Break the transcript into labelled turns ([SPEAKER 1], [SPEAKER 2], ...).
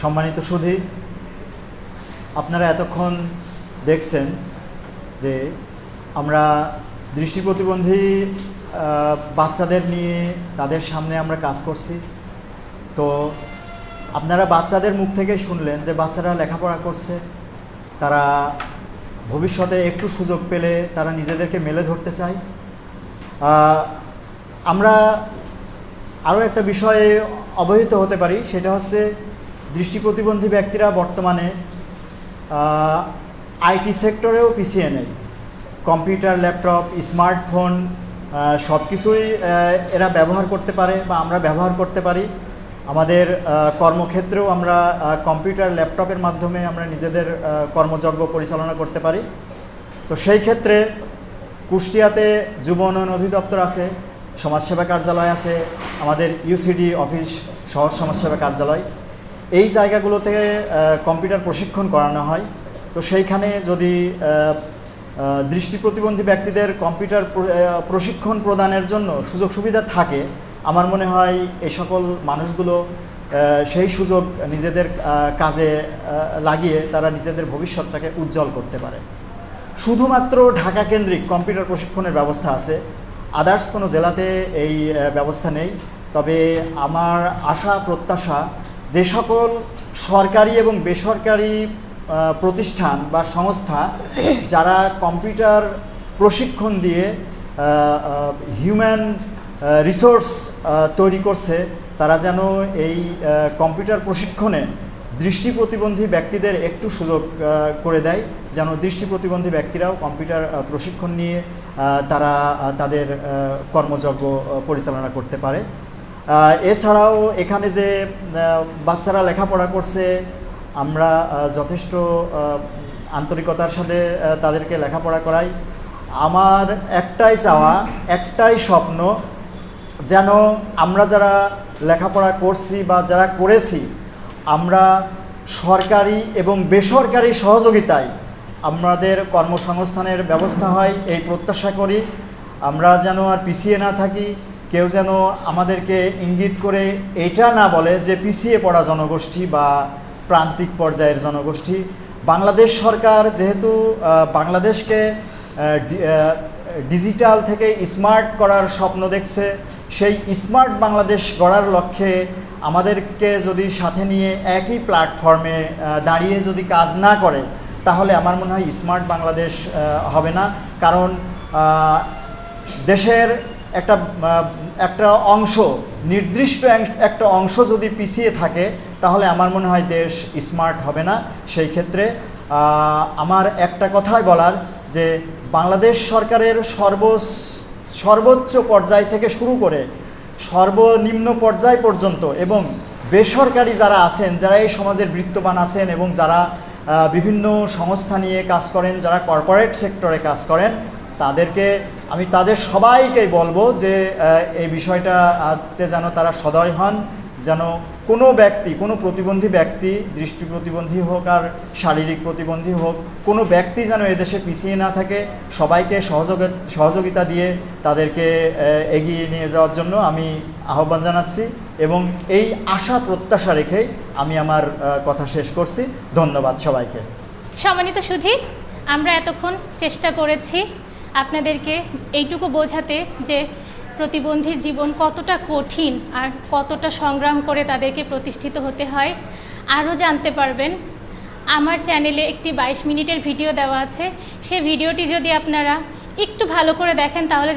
[SPEAKER 1] সম্মানিত সুধী, আপনারা এতক্ষণ দেখছেন যে আমরা দৃষ্টি প্রতিবন্ধী বাচ্চাদের নিয়ে তাদের সামনে আমরা কাজ করছি। তো আপনারা বাচ্চাদের মুখ থেকে শুনলেন যে বাচ্চারা লেখাপড়া করছে, তারা ভবিষ্যতে একটু সুযোগ পেলে তারা নিজেদেরকে মেলে ধরতে চায়। আমরা আরও একটা বিষয়ে অবহিত হতে পারি, সেটা হচ্ছে দৃষ্টি প্রতিবন্ধী ব্যক্তিরা বর্তমানে আইটি সেক্টরেও পিছিয়ে নেই। কম্পিউটার, ল্যাপটপ, স্মার্টফোন সব কিছুই এরা ব্যবহার করতে পারে বা আমরা ব্যবহার করতে পারি। আমাদের কর্মক্ষেত্রেও আমরা কম্পিউটার, ল্যাপটপের মাধ্যমে আমরা নিজেদের কর্মযজ্ঞ পরিচালনা করতে পারি। তো সেই ক্ষেত্রে কুষ্টিয়াতে যুব উন্নয়ন অধিদপ্তর আছে, সমাজসেবা কার্যালয় আছে, আমাদের ইউসিডি অফিস, শহর সমাজসেবা কার্যালয়। এই জায়গাগুলোতে কম্পিউটার প্রশিক্ষণ করানো হয়। তো সেইখানে যদি দৃষ্টি প্রতিবন্ধী ব্যক্তিদের কম্পিউটার প্রশিক্ষণ প্রদানের জন্য সুযোগ সুবিধা থাকে, আমার মনে হয় এই সকল মানুষগুলো সেই সুযোগ নিজেদের কাজে লাগিয়ে তারা নিজেদের ভবিষ্যৎটাকে উজ্জ্বল করতে পারে। শুধুমাত্র ঢাকা কেন্দ্রিক কম্পিউটার প্রশিক্ষণের ব্যবস্থা আছে, আদার্স কোনো জেলাতে এই ব্যবস্থা নেই। তবে আমার আশা, প্রত্যাশা যে সকল সরকারি এবং বেসরকারি প্রতিষ্ঠান বা সংস্থা যারা কম্পিউটার প্রশিক্ষণ দিয়ে হিউম্যান রিসোর্স তৈরি করছে, তারা যেন এই কম্পিউটার প্রশিক্ষণে দৃষ্টি প্রতিবন্ধী ব্যক্তিদের একটু সুযোগ করে দেয়, যেন দৃষ্টি প্রতিবন্ধী ব্যক্তিরাও কম্পিউটার প্রশিক্ষণ নিয়ে তারা তাদের কর্মযজ্ঞ পরিচালনা করতে পারে। এছাড়াও এখানে যে বাচ্চারা লেখাপড়া করছে, আমরা যথেষ্ট আন্তরিকতার সাথে তাদেরকে লেখাপড়া করাই। আমার একটাই চাওয়া, একটাই স্বপ্ন, যেন আমরা যারা লেখাপড়া করছি বা যারা করেছি, আমরা সরকারি এবং বেসরকারি সহযোগিতায় আমাদের কর্মসংস্থানের ব্যবস্থা হয়, এই প্রত্যাশা করি। আমরা যেন আর পিছিয়ে না থাকি। কেউ যেন আমাদেরকে ইঙ্গিত করে এটা না বলে যে পিছিয়ে পড়া জনগোষ্ঠী বা প্রান্তিক পর্যায়ের জনগোষ্ঠী। বাংলাদেশ সরকার যেহেতু বাংলাদেশকে ডিজিটাল থেকে স্মার্ট করার স্বপ্ন দেখছে, সেই স্মার্ট বাংলাদেশ গড়ার লক্ষ্যে আমাদেরকে যদি সাথে নিয়ে একই প্ল্যাটফর্মে দাঁড়িয়ে যদি কাজ না করে, তাহলে আমার মনে হয় স্মার্ট বাংলাদেশ হবে না। কারণ দেশের একটা একটা অংশ, নির্দিষ্ট একটা অংশ যদি পিছিয়ে থাকে, তাহলে আমার মনে হয় দেশ স্মার্ট হবে না। সেই ক্ষেত্রে আমার একটা কথাই বলার যে, বাংলাদেশ সরকারের সর্ব সর্বোচ্চ পর্যায় থেকে শুরু করে সর্বনিম্ন পর্যায় পর্যন্ত এবং বেসরকারি যারা আছেন, যারা এই সমাজের বৃত্তবান আছেন এবং যারা বিভিন্ন সংস্থা নিয়ে কাজ করেন, যারা কর্পোরেট সেক্টরে কাজ করেন তাদেরকে, আমি তাদের সবাইকেই বলব যে এই বিষয়টাতে যেন তারা সদয় হন, যেন কোনো ব্যক্তি, কোনো প্রতিবন্ধী ব্যক্তি, দৃষ্টি প্রতিবন্ধী হোক আর শারীরিক প্রতিবন্ধী হোক, কোনো ব্যক্তি যেন এদেশে পিছিয়ে না থাকে। সবাইকে সহযোগ সহযোগিতা দিয়ে তাদেরকে এগিয়ে নিয়ে যাওয়ার জন্য আমি আহ্বান জানাচ্ছি এবং এই আশা প্রত্যাশা রেখেই আমি আমার কথা শেষ করছি। ধন্যবাদ সবাইকে।
[SPEAKER 2] সম্মানিত সুধী, আমরা এতক্ষণ চেষ্টা করেছি আপনাদেরকে এইটুকু বোঝাতে যে প্রতিবন্ধীর জীবন কতটা কঠিন আর কতটা সংগ্রাম করে তাদেরকে প্রতিষ্ঠিত হতে হয়, আরও জানতে পারবেন। আমার চ্যানেলে একটি বাইশ মিনিটের ভিডিও দেওয়া আছে। সে ভিডিওটি যদি আপনারা একটু ভালো করে দেখেন, তাহলে